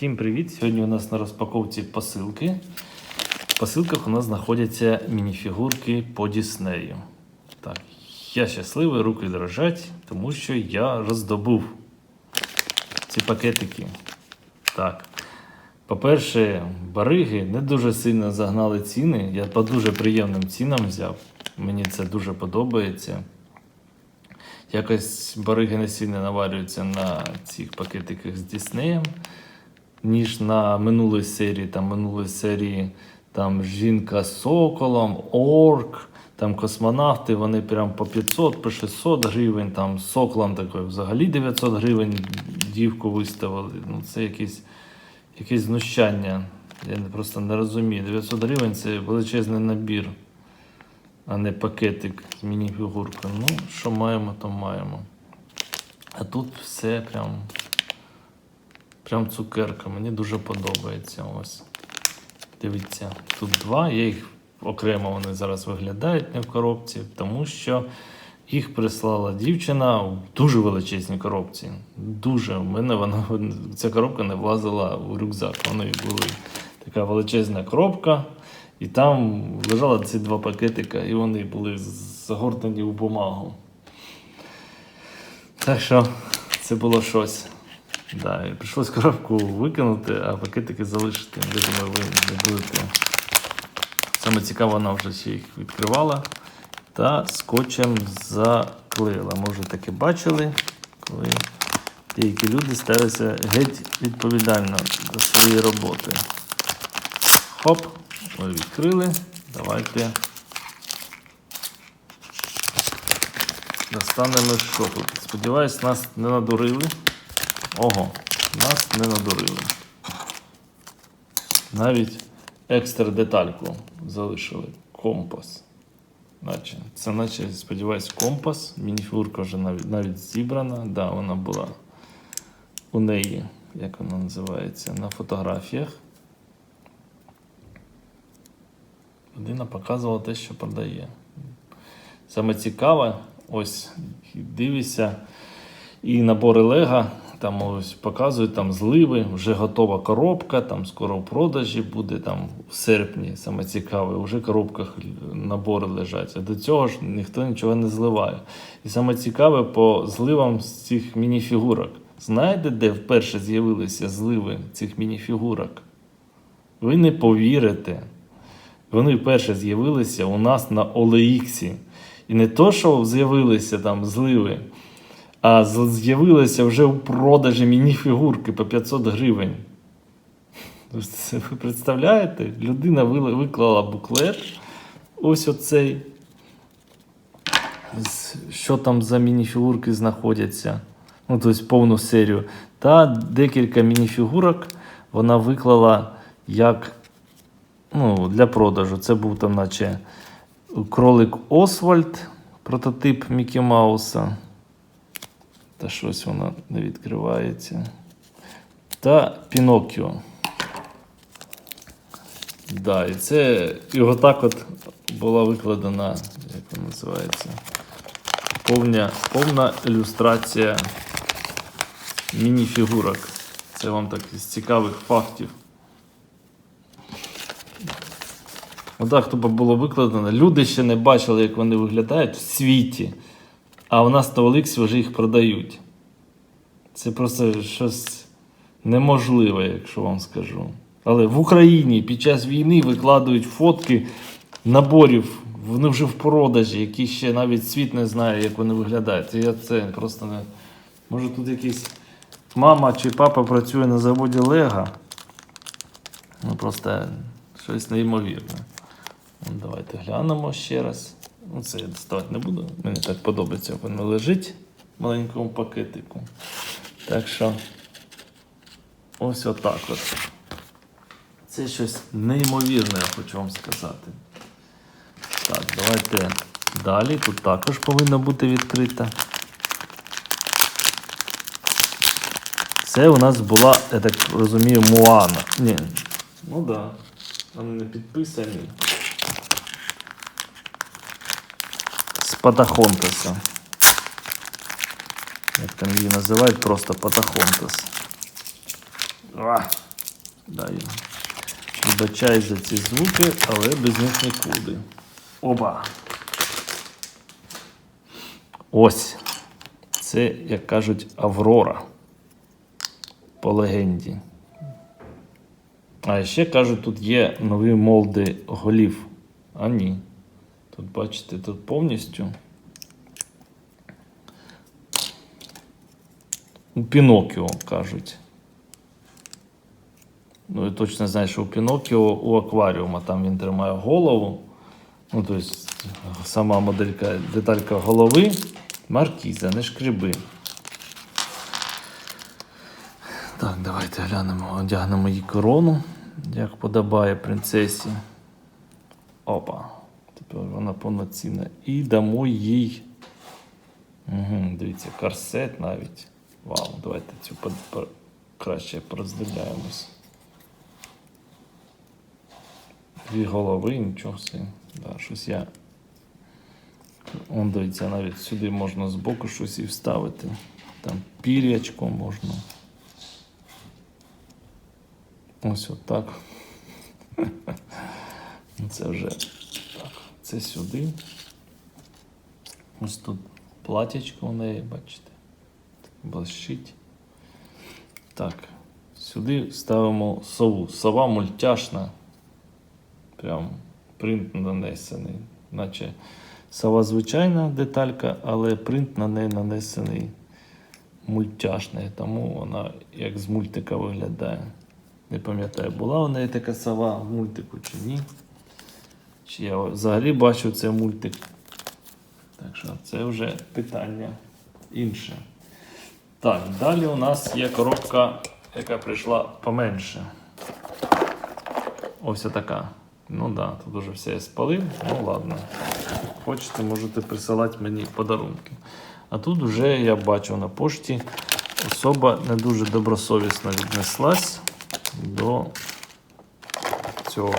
Всім привіт! Сьогодні у нас на розпаковці посилки. В посилках у нас знаходяться мініфігурки по Діснею. Так, я щасливий, руки дрожать, тому що я роздобув ці пакетики. Так. По-перше, бариги не дуже сильно загнали ціни. Я по дуже приємним цінам взяв. Мені це дуже подобається. Якось бариги не сильно наварюються на цих пакетиках з Діснеєм, ніж на минулій серії. Там минулої серії там жінка з соколом, орк, там космонавти, вони прям по 500, по 600 гривень, там соколом такою взагалі 900 гривень дівку виставили. Ну, це якесь, якесь знущання. Я просто не розумію. 900 гривень це величезний набір а не пакетик з мініфігуркою. Ну, що маємо, то маємо. А тут все прям, прям цукерка. Мені дуже подобається. Ось. Дивіться, тут два. Я їх окремо вони зараз виглядають не в коробці, тому що їх прислала дівчина в дуже величезній коробці. Дуже. У мене вона ця коробка не влазила у рюкзак. Вони були така величезна коробка. І там лежали ці два пакетика, і вони були загортані у бумагу. Так що це було щось. Да, і прийшлось коробку викинути, а пакетики залишити. Я думаю, ви не будете. Саме цікаво, вона вже ще їх відкривала та скотчем заклеїла. Ми вже таке бачили, коли деякі люди ставляться геть відповідально до своєї роботи. Хоп, ми відкрили. Давайте достанемо що тут. Сподіваюсь, нас не надурили. Ого, нас не надурили. Навіть екстра детальку залишили. Компас. Наче. Це наче, сподіваюсь, компас. Мініфігурка вже навіть, навіть зібрана. Да, вона була у неї, як вона називається, на фотографіях. Людина показувала те, що продає. Саме цікаве, ось дивишся, і набори Лего, там ось показують там зливи, вже готова коробка, там скоро в продажі буде там в серпні. Саме цікаве, вже в коробках набори лежать. А до цього ж ніхто нічого не зливає. І саме цікаве по зливам з цих мініфігурок. Знаєте, де вперше з'явилися зливи цих мініфігурок? Ви не повірите. Вони вперше з'явилися у нас на OLX. І не то, що з'явилися там зливи, а з- з'явилися вже у продажі мініфігурки по 500 гривень. Це ви представляєте? Людина виклала буклет. Ось оцей. Що там за мініфігурки знаходяться. Ну, тобто повну серію. Та декілька мініфігурок вона виклала як ну, для продажу. Це був там, наче кролик Освальд, прототип Мікі Мауса. Та щось воно не відкривається. Та Пінокіо. Да, і це і отак от була викладена, як вона називається, повна, повна ілюстрація мініфігурок. Це вам так із цікавих фактів. Отак, хто було викладено. Люди ще не бачили, як вони виглядають в світі. А у нас на Олексі вже їх продають. Це просто щось неможливе, якщо вам скажу. Але в Україні під час війни викладають фотки наборів, вони вже в продажі, які ще навіть світ не знає, як вони виглядають. Я це просто не. Може тут якийсь мама чи папа працює на заводі Лего. Ну просто щось неймовірне. Ну, Давайте глянемо ще раз. Ну, це я доставати не буду. Мені так подобається, як воно лежить в маленькому пакетику. Так що ось отак от. Це щось неймовірне, я хочу вам сказати. Так, давайте далі. Тут також повинно бути відкрита. Це у нас була, я так розумію, Муана. Ні. Ну так. Да. Вони не підписані. З Патахонтеса. Як там її називають, просто Патахонтес. А, Да, я вибачаю за ці звуки, але без них нікуди. Опа! Ось. Це, як кажуть, Аврора. По легенді. А ще кажуть, тут є нові молди голів. А ні. Тут, бачите, тут повністю. У Пінокіо кажуть. Ну, я точно знаю, що у Пінокіо у акваріума там він тримає голову. Ну, тобто сама моделька, деталька голови, маркіза, не шкриби. Так, давайте глянемо, одягнемо її корону, як подобає принцесі. Опа. Тепер вона повноцінна. І дамо їй. Угу, дивіться, корсет навіть. Вау, давайте цю под- краще пороздивляємось. Дві голови, нічого собі. Да, щось я. Он дивіться, навіть сюди можна збоку щось і вставити. Там пір'ячко можна. Ось отак. Це вже. Це сюди. Ось тут платячко у неї, бачите. Блищить. Так. Сюди ставимо сову. Сова мультяшна. Прям принт нанесений. Наче сова звичайна деталька, але принт на неї нанесений мультяшний, тому вона як з мультика виглядає. Не пам'ятаю, була у неї така сова в мультику чи ні. Чи я взагалі бачив цей мультик. Так що це вже питання інше. Так, далі у нас є коробка, яка прийшла поменше. Ось така. Ну так, да, тут уже все я спалив. Ну ладно. Хочете, можете присилати мені подарунки. А тут вже я бачу на пошті, особа не дуже добросовісно віднеслась до цього.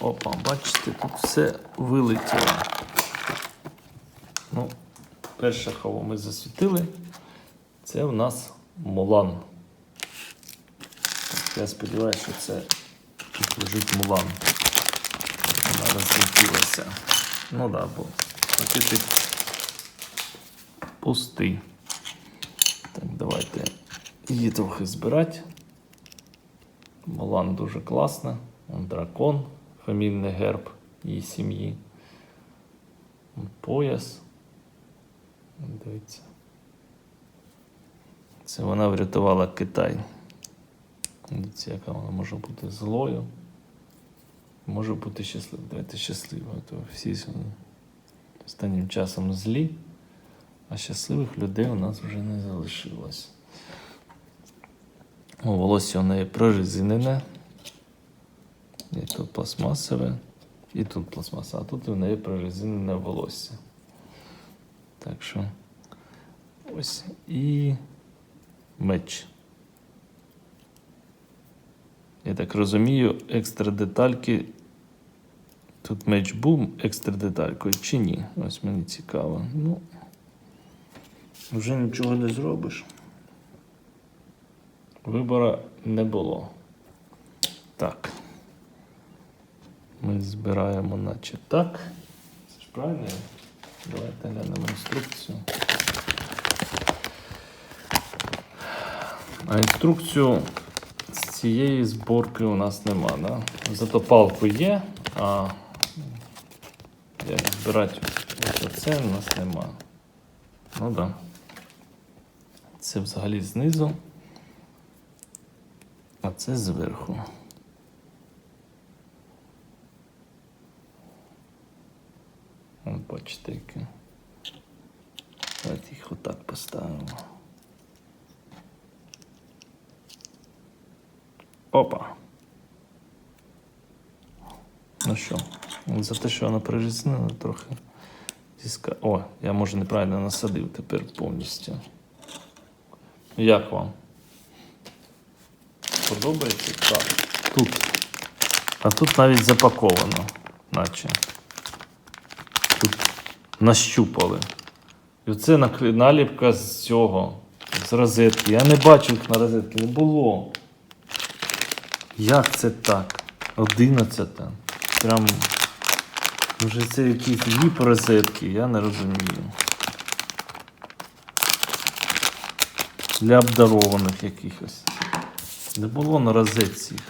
Опа, бачите, тут все вилетіло. Ну, перше, кого ми засвітили, це в нас Мулан. Я сподіваюся, що це тут лежить Мулан. Вона розлетілася. Ну так, да, бо пакетик пустий. Так, давайте її трохи збирати. Мулан дуже класна. Он дракон, фамільний герб її сім'ї. Пояс. Дивіться. Це вона врятувала Китай. Дивіться, яка вона може бути злою. Може бути щасливою. Давайте щасливою. То всі останнім часом злі, а щасливих людей у нас вже не залишилось. Волосся у неї прорезинене. І тут пластмасове, і тут пластмаса, а тут у неї прорезинене волосся. Так що ось і меч. Я так розумію, екстра детальки. Тут меч був екстра деталькою чи ні? Ось мені цікаво. Ну, вже нічого не зробиш. Вибора не було. Так. Ми збираємо, наче так. Це ж правильно? Давайте глянемо інструкцію. А інструкцію з цієї зборки у нас нема, да? Зато палку є, а як збирати оце у нас нема. Ну так. Да. Це взагалі знизу, а це зверху. От. Давайте їх отак поставимо. Опа. Ну що, за те, що вона прирізнена трохи. Зіска... О, я може неправильно насадив тепер повністю. Як вам? Подобається? Так. Тут. А тут навіть запаковано, наче. Нащупали. І оце наліпка з цього, з розетки. Я не бачив їх на розетки, не було. Як це так? Одинадцята. Прям. Може це якісь віп розетки, я не розумію. Для обдарованих якихось. Не було на розетці їх.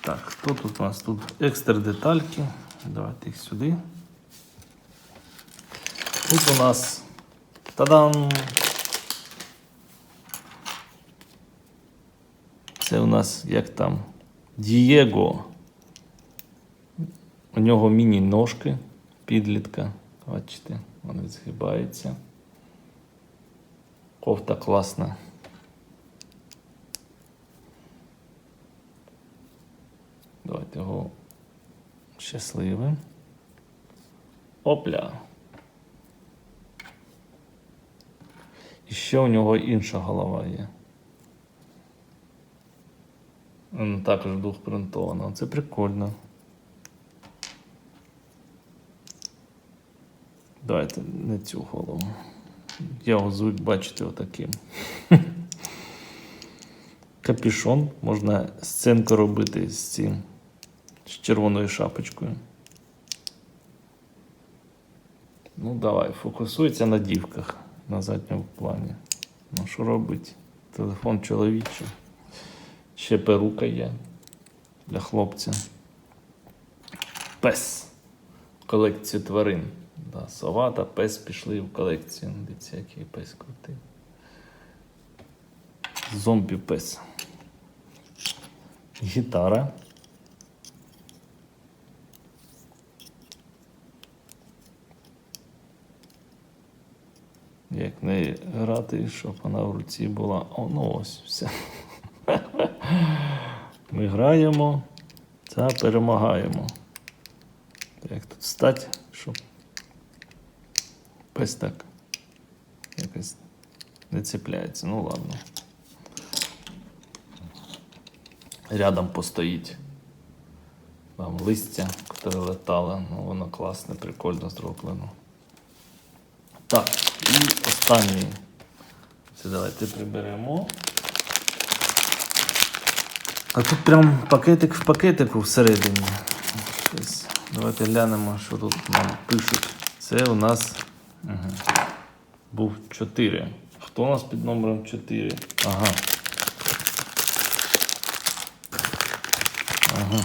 Так, хто тут у нас? Тут екстра детальки. Давайте їх сюди. Тут у нас. Та-дам! Це у нас як там Дієго. У нього міні-ножки підлітка. Бачите, вони згибаються. Кофта класна. Давайте його щасливим. Опля. І ще у нього інша голова є. Також двохпринтована. Це прикольно. Давайте не цю голову. Я його звик бачити отаким. Капюшон. Можна сценку робити з цим, з червоною шапочкою. Ну, давай, фокусується на дівках на задньому плані. Ну, що робить? Телефон чоловічий. Ще перука є для хлопця. Пес. Колекцію тварин. Да, сова та пес пішли в колекцію. Дивіться, який пес крутий. Зомбі пес. Гітара. Як не грати, щоб вона в руці була. О, ну ось все. Ми граємо та перемагаємо. Як тут стати, щоб пес так якось не цепляється. Ну ладно. Рядом постоїть. Там листя, яке летало, ну воно класне, прикольно зроблено. Так, і останній. Це давайте приберемо. А тут прям пакетик в пакетику всередині. Щось. Давайте глянемо, що тут нам пишуть. Це у нас угу. був 4. Хто у нас під номером 4? Ага. Ага.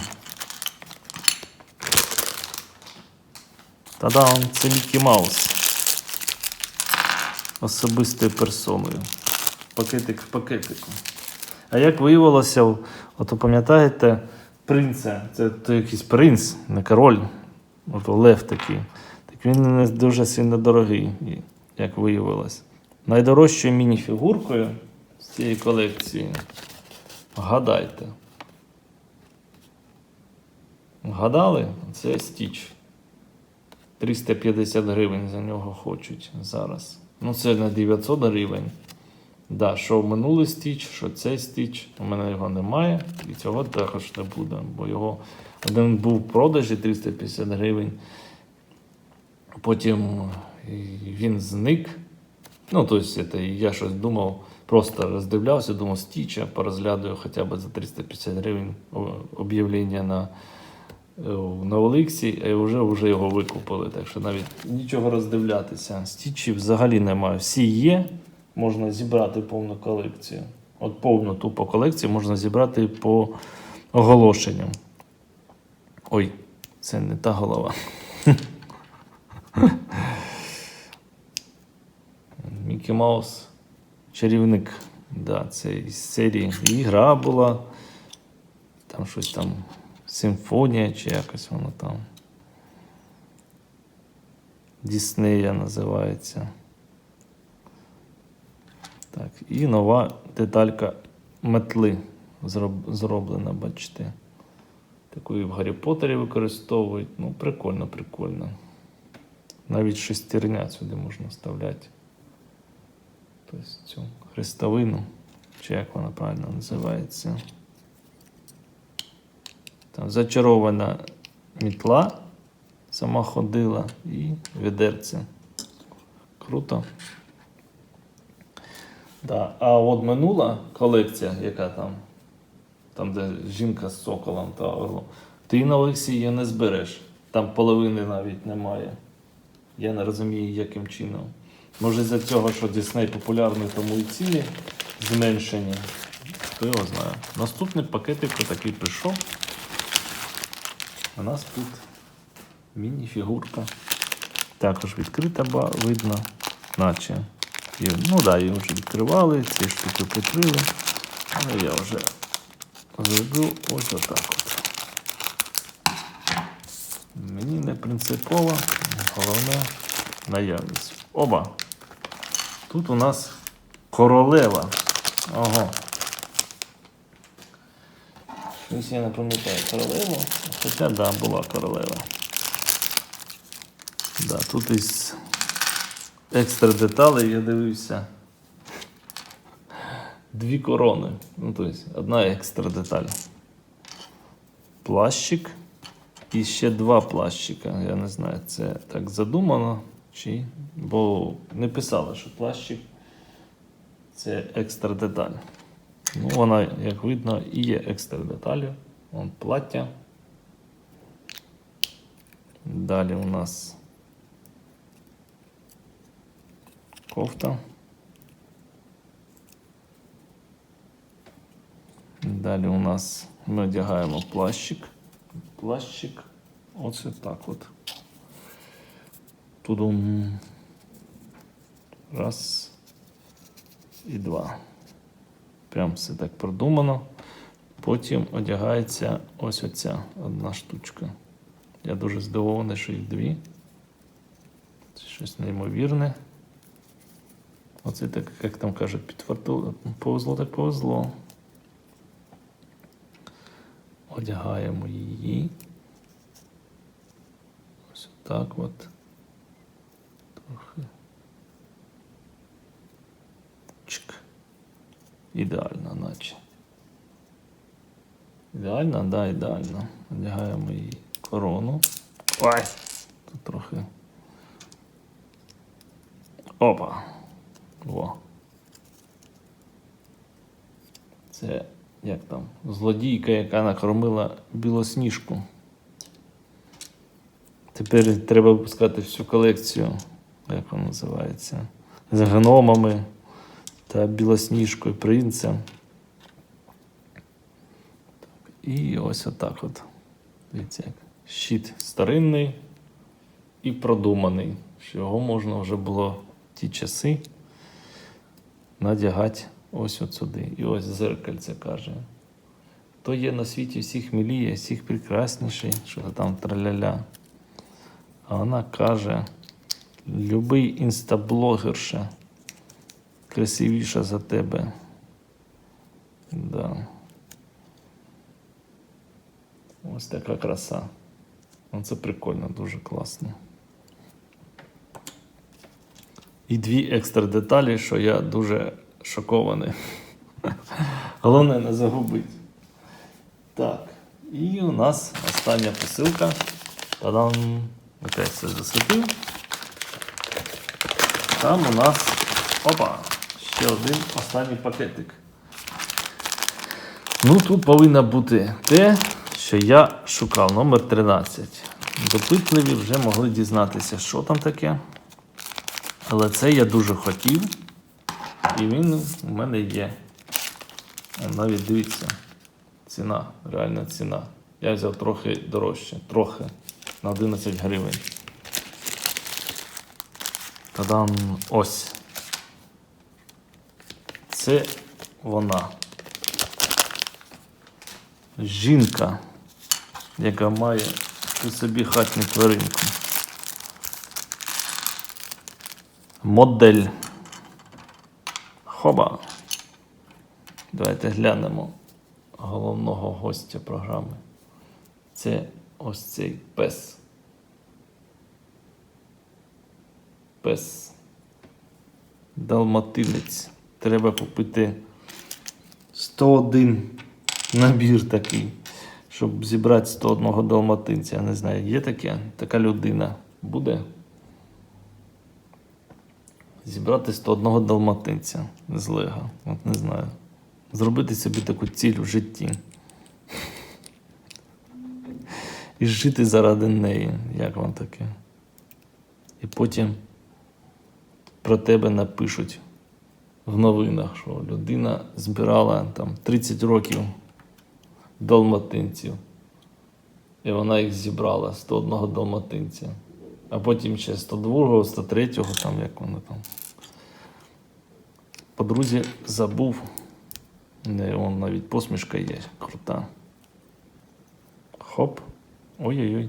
Та-дам, це Мікі Маус. Особистою персоною. Пакетик в пакетику. А як виявилося, от пам'ятаєте, принца, це то якийсь принц, не король, от лев такий. Так він не дуже сильно дорогий, як виявилось. Найдорожчою міні-фігуркою з цієї колекції. Гадайте. Гадали? Це Стіч. 350 гривень за нього хочуть зараз. Ну, це на 900 гривень. Да, що минулий стіч, що цей стіч. У мене його немає. І цього також не буде, бо його один був в продажі 350 гривень. Потім він зник. Ну, тобто, я щось думав, просто роздивлявся, думав, стіча, порозглядаю хоча б за 350 гривень об'явлення на на Олексі, і вже, вже його викупили. Так що навіть нічого роздивлятися. Стічів взагалі немає. Всі є, можна зібрати повну колекцію. От повну тупо колекцію можна зібрати по оголошенням. Ой, це не та голова. Мікі Маус чарівник. Да, це із серії і гра була. Там щось там. Симфонія чи якось воно там. Діснея називається. Так, і нова деталька метли зроблена, бачите. Таку і в Гаррі Поттері використовують. Ну, прикольно, прикольно. Навіть шестерня сюди можна вставляти. Тобто цю хрестовину, чи як вона правильно називається. Там зачарована мітла, сама ходила і відерце. Круто. Да. А от минула колекція, яка там, там, де жінка з соколом та орлом, ти на Олексі її не збереш. Там половини навіть немає. Я не розумію, яким чином. Може, з-за цього, що Дісней популярний, тому і ціни зменшені. Хто його знає. Наступний пакетик такий прийшов. У нас тут міні-фігурка. Також відкрита ба- видно, наче. Є- Ну так, да, її вже відкривали, ці штуки прикрили. Але я вже зроблю ось отак от. Мені не принципово, головне наявність. Оба. Тут у нас королева. Ого. Щось я не пам'ятаю королеву. Хоча да, була королева. Да, тут із екстра деталей я дивився. Дві корони. Ну, тобто, одна екстра деталь. Плащик. І ще два плащика. Я не знаю, це так задумано чи. Бо не писали, що плащик це екстра деталь. Ну, вона, як видно, і є екстра деталю. Вон плаття. Далі у нас кофта. Далі у нас ми одягаємо плащик. Плащик. Оце так от. Тудум. Раз. І два. Прям все так продумано. Потім одягається ось оця одна штучка. Я дуже здивований, що їх дві. Це щось неймовірне. Оце так, як там кажуть, підфарту... повезло, так повезло. Одягаємо її. Ось так от. Трохи. Чик. Ідеально, наче. Ідеально, да, ідеально. Одягаємо її корону. Ой! Тут трохи. Опа. Во. Це як там? Злодійка, яка накормила білосніжку. Тепер треба випускати всю колекцію, як вона називається, з гномами та білосніжкою принцем. І ось отак от. Дивіться, як щит старинний і продуманий, що його можна вже було в ті часи надягати ось от сюди. І ось зеркальце каже. Хто є на світі всіх міліє, всіх прекрасніший, що там траляля. А вона каже: любий інстаблогерша красивіша за тебе. Да. Ось така краса. Ну, Це прикольно, дуже класно. І дві екстра деталі, що я дуже шокований. Головне не загубити. Так. І у нас остання посилка. Та-дам! Опять все засвітив. Там у нас опа! Ще один останній пакетик. Ну, тут повинно бути те, що я шукав, номер 13. Допитливі вже могли дізнатися, що там таке. Але це я дуже хотів. І він у мене є. Навіть дивіться, ціна, реальна ціна. Я взяв трохи дорожче, трохи на 11 гривень. Та-дам, ось. Це вона. Жінка, яка має у собі хатню тваринку. Модель. Хоба. Давайте глянемо головного гостя програми. Це ось цей пес. Пес. Далматинець. Треба купити 101 набір такий, щоб зібрати 101 далматинця. Я не знаю, є таке? Така людина буде Зібрати 101 далматинця з Лего. От не знаю. Зробити собі таку ціль в житті. І жити заради неї. Як вам таке? І потім про тебе напишуть в новинах, що людина збирала там 30 років далматинців. І вона їх зібрала 101 далматинця. А потім ще 102, 103, там як воно там. Подрузі забув. Не, он навіть посмішка є, крута. Хоп. Ой-ой-ой.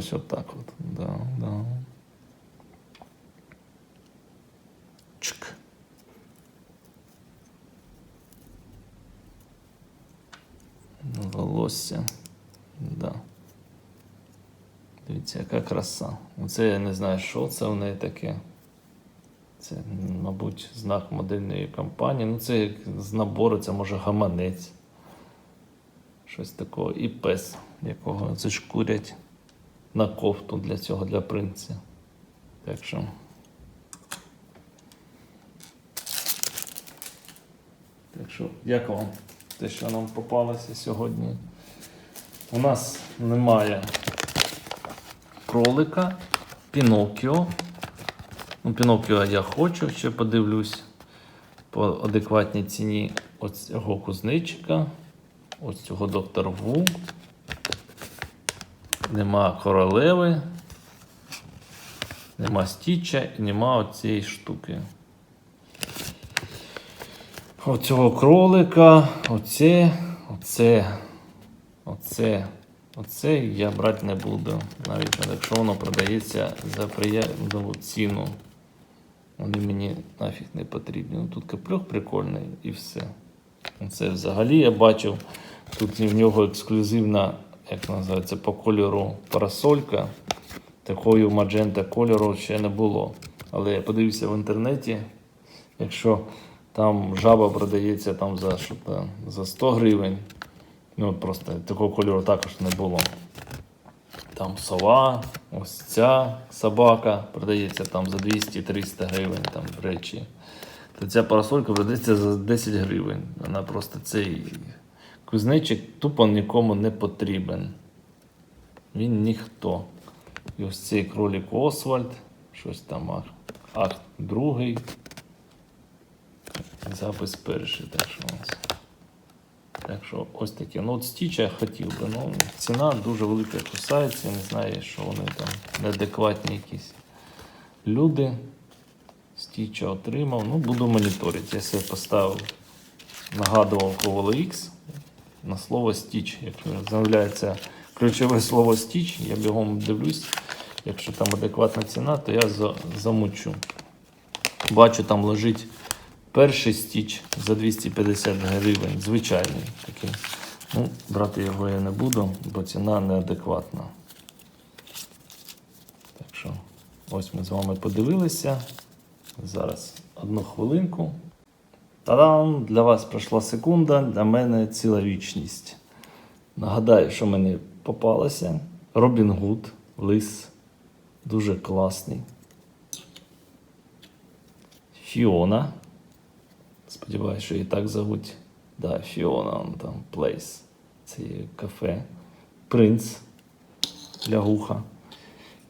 Ось отак от. Да, да. Чик. Волосся. Да. Дивіться, яка краса. Оце я не знаю, що це в неї таке. Це, мабуть, знак модельної компанії. Ну, це як з набору, це може гаманець. Щось такого. І пес, якого зашкурять на кофту для цього, для принця. Так що. Так що, як вам те, що нам попалося сьогодні? У нас немає кролика, Пінокіо. Ну, Пінокіо я хочу, ще подивлюсь по адекватній ціні ось цього кузнечика, ось цього доктор Ву. Нема королеви, нема стіча і нема оцієї штуки. Оцього кролика, оце, оце, оце, оце я брати не буду. Навіть якщо воно продається за приємну ціну. Вони мені нафіг не потрібні. Ну, тут каплюх прикольний і все. Це взагалі я бачив. Тут в нього ексклюзивна, як називається, по кольору парасолька. Такої маджента кольору ще не було. Але я подивився в інтернеті, якщо там жаба продається там за, що за 100 гривень. Ну, просто такого кольору також не було. Там сова, ось ця собака продається там за 200-300 гривень там речі. То ця парасолька продається за 10 гривень. Вона просто цей кузнечик тупо нікому не потрібен. Він ніхто. І ось цей кролик Освальд, щось там ах, ах другий. Запис перший, так що ось. Так що ось таке. Ну от стіча я хотів би. Ну, ціна дуже велика кусається, не знаю, що вони там неадекватні якісь люди. Стіча отримав. Ну, буду моніторити. Я себе поставив, нагадував про X на слово стіч. Якщо з'являється ключове слово стіч, я бігом дивлюсь. Якщо там адекватна ціна, то я замучу. Бачу, там лежить перший стіч за 250 гривень, звичайний такий. Ну, брати його я не буду, бо ціна неадекватна. Так що, ось ми з вами подивилися. Зараз одну хвилинку. Та-дам! Для вас пройшла секунда, для мене ціла вічність. Нагадаю, що мені попалося. Робін Гуд, лис. Дуже класний. Фіона. Сподіваюся, що її так зовуть. Да, Фіона, он там Place. Це є кафе. Принц Лягуха.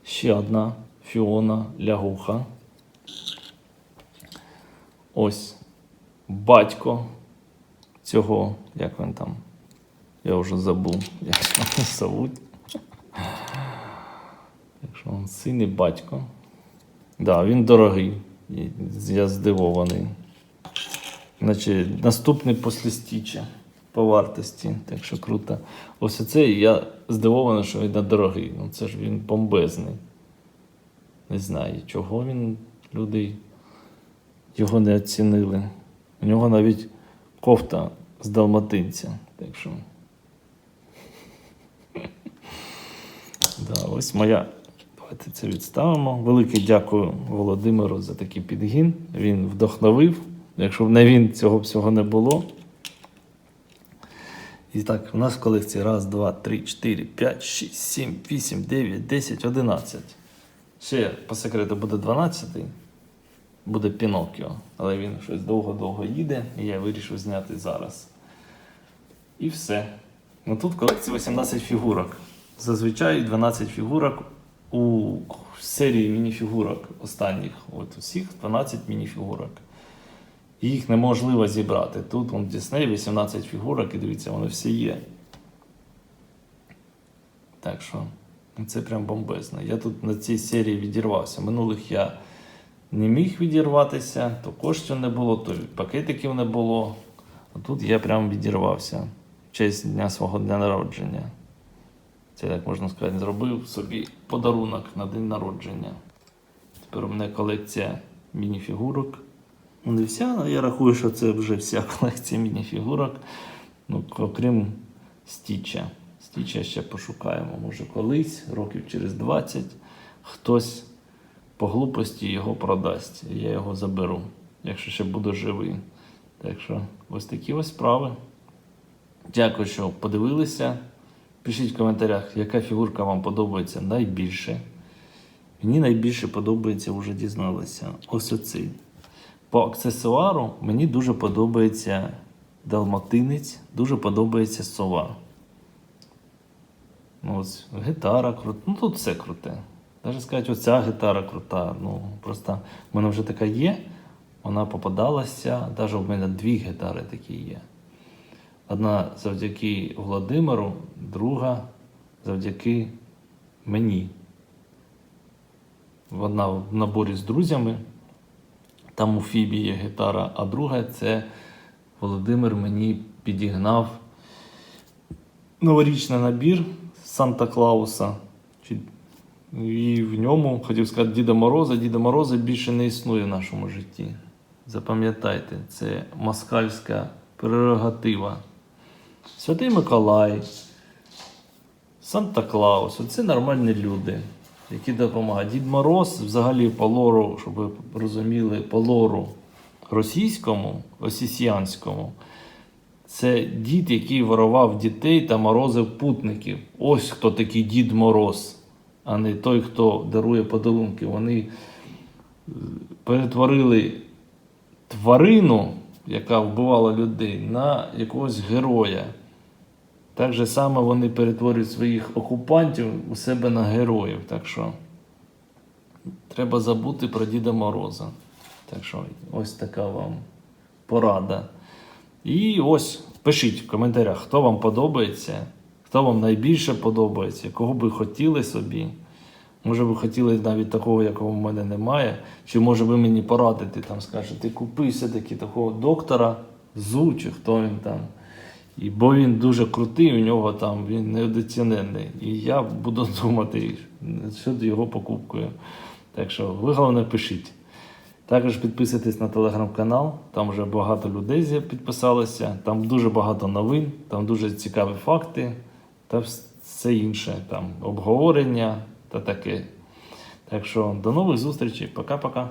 Ще одна Фіона Лягуха. Ось батько цього, як він там. Я вже забув, як його зовуть. Якщо він син і батько. Так, да, він дорогий. Я здивований. Значить, наступний після стіча по вартості. Так що круто. Ось оцей я здивований, що він дорогий. Ну це ж він бомбезний. Не знаю, чого він люди його не оцінили. У нього навіть кофта з далматинця. Так що. Да, ось моя. Давайте це відставимо. Велике дякую Володимиру за такий підгін. Він вдохновив. Якщо б не він, цього всього не було. І так, у нас в колекції раз, два, три, чотири, п'ять, шість, сім, вісім, дев'ять, десять, одинадцять. Ще по секрету буде 12 буде Пінокіо, але він щось довго-довго їде, і я вирішив зняти зараз. І все. Ну тут в колекції 18 фігурок. Зазвичай 12 фігурок у серії мініфігурок останніх. От усіх 12 мініфігурок. Їх неможливо зібрати. Тут в Disney 18 фігурок, і дивіться, вони всі є. Так що, ну, це прям бомбезно. Я тут на цій серії відірвався. Минулих я не міг відірватися, то коштів не було, то пакетиків не було. А тут я прям відірвався в честь дня свого дня народження. Це, як можна сказати, зробив собі подарунок на день народження. Тепер у мене колекція мініфігурок. Ну, не вся, але я рахую, що це вже вся колекція мініфігурок. Ну, окрім Стіча. Стіча ще пошукаємо. Може колись, років через 20, хтось по глупості його продасть. Я його заберу, якщо ще буду живий. Так що ось такі ось справи. Дякую, що подивилися. Пишіть в коментарях, яка фігурка вам подобається найбільше. Мені найбільше подобається, вже дізналися, ось оцей. По аксесуару мені дуже подобається далматинець, дуже подобається сова. Ну, ось гітара крута. Ну тут все круте. Навіть сказати, оця гітара крута. Ну, просто в мене вже така є. Вона попадалася. Навіть в мене дві гітари такі є. Одна завдяки Володимиру, друга завдяки мені. Одна в наборі з друзями. Там у Фібі є гітара, а друга це Володимир мені підігнав новорічний набір Санта Клауса. І в ньому, хотів сказати, Діда Мороза. Діда Мороза більше не існує в нашому житті. Запам'ятайте, це москальська прерогатива. Святий Миколай, Санта Клаус це нормальні люди, які допомагають. Дід Мороз взагалі по лору, щоб ви розуміли, по лору російському, росіянському, це дід, який ворував дітей та морозив путників. Ось хто такий Дід Мороз, а не той, хто дарує подарунки. Вони е, перетворили тварину, яка вбивала людей, на якогось героя. Так же само вони перетворюють своїх окупантів у себе на героїв. Так що треба забути про Діда Мороза. Так що ось така вам порада. І ось пишіть в коментарях, хто вам подобається, хто вам найбільше подобається, кого би хотіли собі. Може, ви хотіли навіть такого, якого в мене немає. Чи може ви мені порадите, там скажете, купи все-таки такого доктора Зу, чи хто він там. І, бо він дуже крутий, у нього там він недооцінений. І я буду думати щодо його покупкою. Так що ви головне пишіть. Також підписуйтесь на телеграм-канал, там вже багато людей підписалося, там дуже багато новин, там дуже цікаві факти та все інше, там обговорення та таке. Так що до нових зустрічей. Пока-пока.